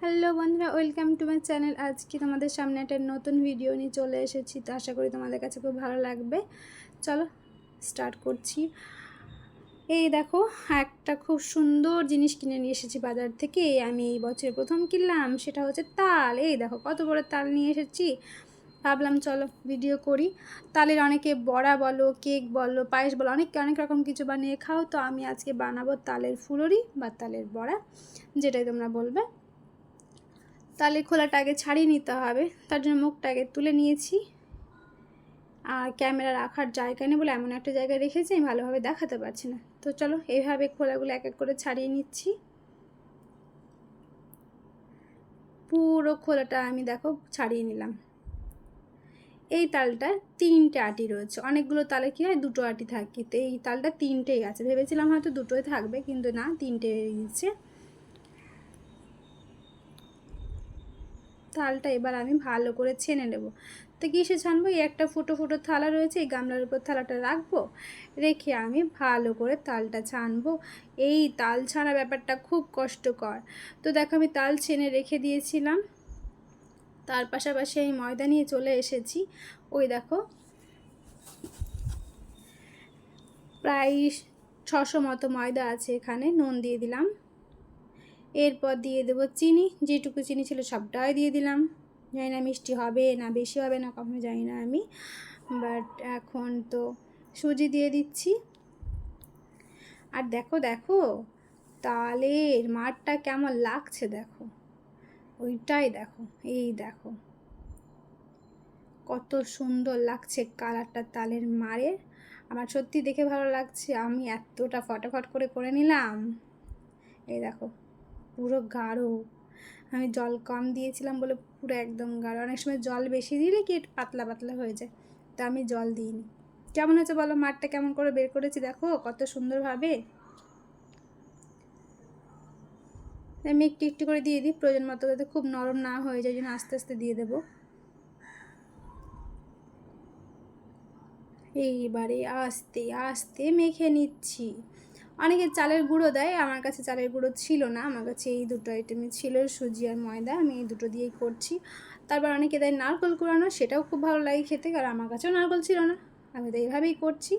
Hello বন্ধুরা, welcome to my channel. আজকে তোমাদের সামনে একটা নতুন ভিডিও নিয়ে চলে এসেছি, তো আশা করি তোমাদের কাছে খুব ভালো লাগবে। চলো স্টার্ট করছি। এই দেখো, একটা খুব সুন্দর জিনিস কিনে নিয়ে এসেছি বাজার থেকে। আমি এই বছর প্রথম কিনলাম, সেটা হচ্ছে তাল। এই দেখো, কত বড় তাল নিয়ে এসেছি। ভাবলাম, চলো ভিডিও করি। তালের অনেকে বড়া বলো, কেক বলো, পায়েস বলো, অনেক অনেক রকম কিছু বানিয়ে খাও। তো আমি আজকে বানাবো তালের ফুলরি বা তালের বড়া, যেটাই তোমরা বলবে। তালের খোলাটা আগে ছাড়িয়ে নিতে হবে। তার জন্য মুখটা আগে তুলে নিয়েছি। আর ক্যামেরা রাখার জায়গা নেই বলে এমন একটা জায়গায় রেখেছি, আমি ভালোভাবে দেখাতে পারছি না। তো চলো, এইভাবে খোলাগুলো এক এক করে ছাড়িয়ে নিচ্ছি। পুরো খোলাটা আমি দেখো ছাড়িয়ে নিলাম। এই তালটা তিনটে আটি রয়েছে। অনেকগুলো তালে কী হয়, দুটো আটি থাকে। তো এই তালটা তিনটেই আছে। ভেবেছিলাম হয়তো দুটোই থাকবে, কিন্তু না তিনটে দিচ্ছে থালটা এবার আমি ভালো করে ছেনে নেব। তো কিসে ছানবো? এই একটা ফুটো ফুটো থালা রয়েছে, এই গামলার উপর থালাটা রাখব, রেখে আমি ভালো করে তালটা ছানবো। এই তাল ছানা ব্যাপারটা খুব কষ্টকর। তো দেখো আমি তাল ছেনে রেখে দিয়েছিলাম। তার পাশাপাশি আমি ময়দা নিয়ে চলে এসেছি। ওই দেখো, প্রায় ছশো মতো ময়দা আছে এখানে, নুন দিয়ে দিলাম। এরপর দিয়ে দেবো চিনি, যেটুকু চিনি ছিল সবটাই দিয়ে দিলাম। জানি না মিষ্টি হবে না বেশি হবে না, কখনো জানি না আমি। বাট এখন তো সুজি দিয়ে দিচ্ছি। আর দেখো দেখো, তালের মাঠটা কেমন লাগছে দেখো। ওইটাই দেখো, এই দেখো। কত সুন্দর লাগছে কালারটা তালের মারের আমার সত্যি দেখে ভালো লাগছে, আমি এতটা ফটাফট করে করে নিলাম। এই দেখো। পুরো গাঢ়। আমি জল কম দিয়েছিলাম বলে পুরো একদম গাঢ়। অনেক সময় জল বেশি দিলে কি একটু পাতলা পাতলা হয়ে যায়। তা আমি জল দিইনি। কেমন হচ্ছে বলো? মাঠটা কেমন করে বের করেছি দেখো? কত সুন্দরভাবে। আমি একটু একটু করে দিয়ে দিই। প্রয়োজন মতো যাতে খুব নরম না হয়ে যায় জন্য আস্তে আস্তে দিয়ে দেবো। এইবারে আস্তে আস্তে মেখে নিচ্ছি। অনেকে চালের গুঁড়ো দেয়, আমার কাছে চালের গুঁড়ো ছিল না, আমার কাছে এই দুটো আইটেমই ছিল, সুজি আর ময়দা, আমি এই দুটো দিয়েই করছি। তারপর অনেকে দেয় নারকল কুড়ানো, সেটাও খুব ভালো লাগে খেতে, কারণ আমার কাছেও নারকল ছিল না, আমি তো এইভাবেই করছি।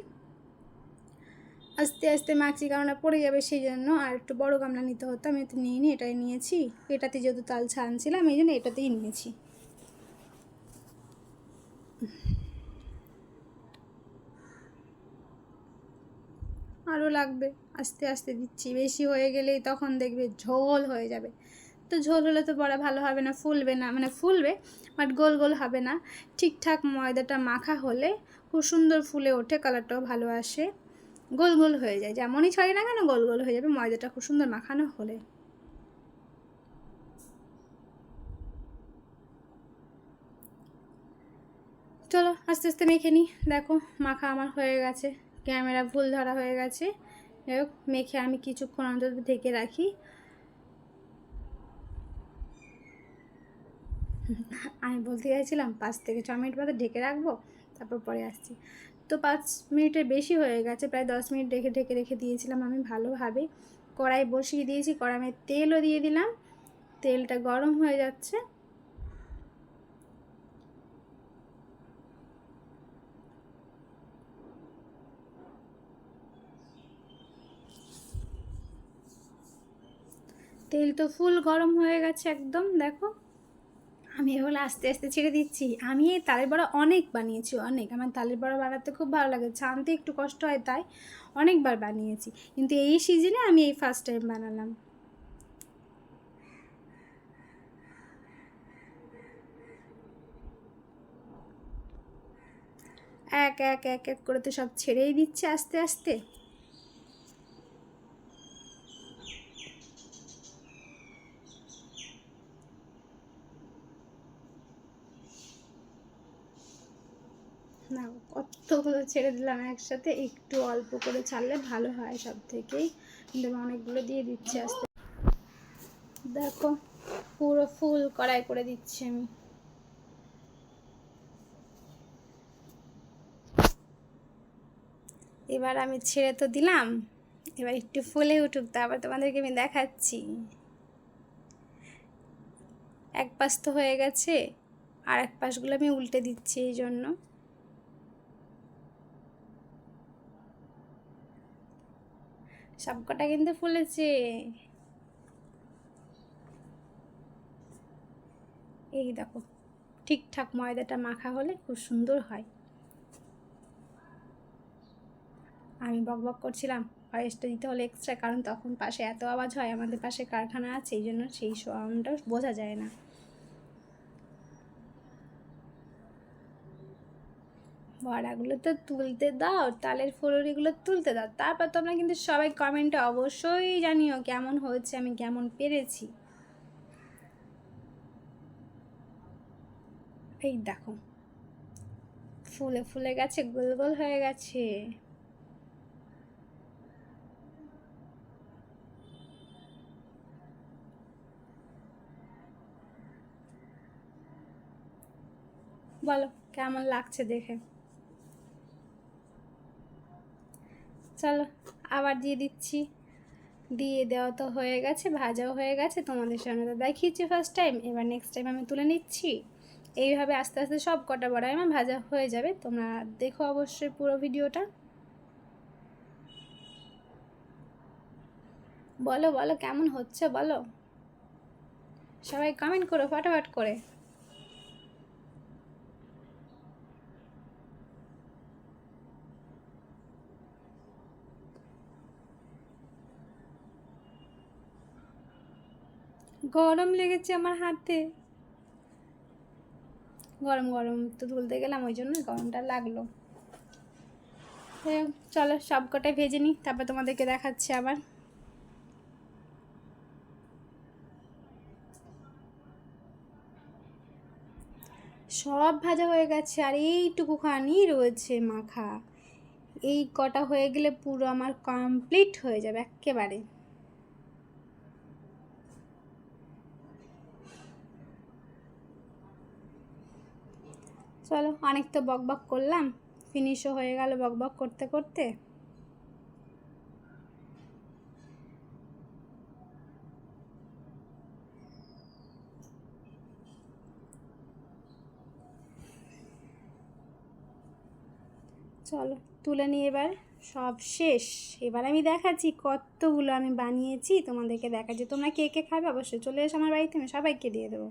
আস্তে আস্তে মাছি কারণ পড়ে যাবে সেই জন্য আর একটু বড় গামলা নিতে হতো, আমি তো নিয়ে নিই এটাই নিয়েছি। এটাতে যেহেতু তাল ছানছিলাম, এই জন্য এটাতেই নিয়েছি। আরও লাগবে। আস্তে আস্তে দিচ্ছি। বেশি হয়ে গেলেই তখন দেখবে ঝোল হয়ে যাবে। তো ঝোল হলে তো বড়া ভালো হবে না, ফুলবে না। মানে ফুলবে বাট গোল গোল হবে না। ঠিকঠাক ময়দাটা মাখা হলে খুব সুন্দর ফুলে ওঠে কালারটাও ভালো আসে। গোল গোল হয়ে যায়। যেমনই ছড়ি না কেন, গোল গোল হয়ে যাবে ময়দাটা খুব সুন্দর মাখানো হলে। চলো আস্তে আস্তে মেখে নিই। দেখো, মাখা আমার হয়ে গেছে। ক্যামেরা ভুল ধরা হয়ে গেছে। যাই হোক, মেখে আমি কিছুক্ষণ অন্তত ঢেকে রাখি। আমি বলতে চাইছিলাম, পাঁচ থেকে ছ মিনিট বাদে ঢেকে রাখব, তারপর পরে আসছি। তো পাঁচ মিনিটের বেশি হয়ে গেছে, প্রায় দশ মিনিট রেখে ঢেকে রেখে দিয়েছিলাম আমি ভালোভাবে। কড়াই বসিয়ে দিয়েছি কড়াইয়ে তেলও দিয়ে দিলাম, তেলটা গরম হয়ে যাচ্ছে। তেল তো ফুল গরম হয়ে গেছে একদম, দেখো। আমি এগুলো আস্তে আস্তে ছেড়ে দিচ্ছি। আমি এই তালের বড়া অনেক বানিয়েছি, অনেক। আমার তালের বড়া বানাতে খুব ভালো লাগে। ছানতে একটু কষ্ট হয় তাই অনেকবার বানিয়েছি। কিন্তু এই সিজনে আমি এই ফার্স্ট টাইম বানালাম। এক এক এক এক করে তো সব ছেড়েই দিচ্ছে আস্তে আস্তে। না, কতগুলো ছেড়ে দিলাম একসাথে, একটু অল্প করে ছাড়লে ভালো হয় সব থেকেই কিন্তু অনেকগুলো দিয়ে দিচ্ছি আস্তে। দেখো, পুরো ফুল কড়াই করে দিচ্ছি আমি। এবার আমি ছেড়ে তো দিলাম, এবার একটু ফুলে উঠুক, তারপর তোমাদেরকে আমি দেখাচ্ছি। এক পাশ তো হয়ে গেছে, আর এক পাশগুলো আমি উল্টে দিচ্ছি এই জন্য। সবকটা কিন্তু ফুলেছে। এই দেখো, ঠিকঠাক ময়দাটা মাখা হলে খুব সুন্দর হয়। আমি বক বক করছিলাম, ভয়েসটা দিতে হলে এক্সট্রা কারণ তখন পাশে এত আওয়াজ হয়, আমাদের পাশে কারখানা আছে, এই জন্য সেই সাউন্ডটা বোঝা যায় না। বড়াগুলো তো তুলতে দাও, তালের ফুলরিগুলো তুলতে দাও। তারপর তোমরা কিন্তু সবাই কমেন্টে অবশ্যই জানিও কেমন হয়েছে, আমি কেমন পেরেছি। এই দেখো, ফুলে ফুলে গেছে, গোল গোল হয়ে গেছে। বলো, কেমন লাগছে দেখে? চলো, আবার দিয়ে দিচ্ছি। দিয়ে দেওয়া তো হয়ে গেছে, ভাজাও হয়ে গেছে, তোমাদের সামনে তো দেখিয়েছি ফার্স্ট টাইম এবার নেক্সট টাইম আমি তুলে নিচ্ছি। এইভাবে আস্তে আস্তে সব কটা বড়াই আমার ভাজা হয়ে যাবে। তোমরা দেখো অবশ্যই পুরো ভিডিওটা। বলো বলো, কেমন হচ্ছে বলো? সবাই কমেন্ট করো, ফটাফট করে। গরম লেগেছে আমার হাতে। গরম গরম তো তুলতে গেলাম, ওই জন্য গরমটা লাগল। চলো সব কটাই ভেজে নিই, তারপর তোমাদেরকে দেখাচ্ছি আবার। সব ভাজা হয়ে গেছে, আর এইটুকুখানি রয়েছে মাখা। এই কটা হয়ে গেলে পুরো আমার কমপ্লিট হয়ে যাবে, একেবারে। চলো অনেক তো বক বক করলাম ফিনিশও হয়ে গেল বক বক করতে করতে। চলো, তুলে নিয়ে এবার। সব শেষ। এবার আমি দেখাচ্ছি কতগুলো আমি বানিয়েছি। তোমাদেরকে দেখাচ্ছি। তোমরা কে কে খাবে? অবশ্যই চলে এসো আমার বাড়িতে, আমি সবাইকে দিয়ে দেবো।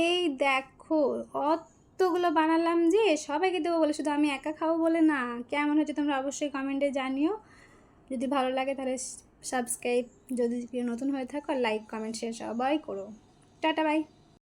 এই দেখো, অতগুলো বানালাম যে সবাইকে দেবো বলে, শুধু আমি একা খাব বলে না। কেমন হচ্ছে তোমরা অবশ্যই কমেন্টে জানিও। যদি ভালো লাগে তাহলে সাবস্ক্রাইব, যদি নতুন হয়ে থাকো লাইক, কমেন্ট শেয়ার সবাই করো। Tata bye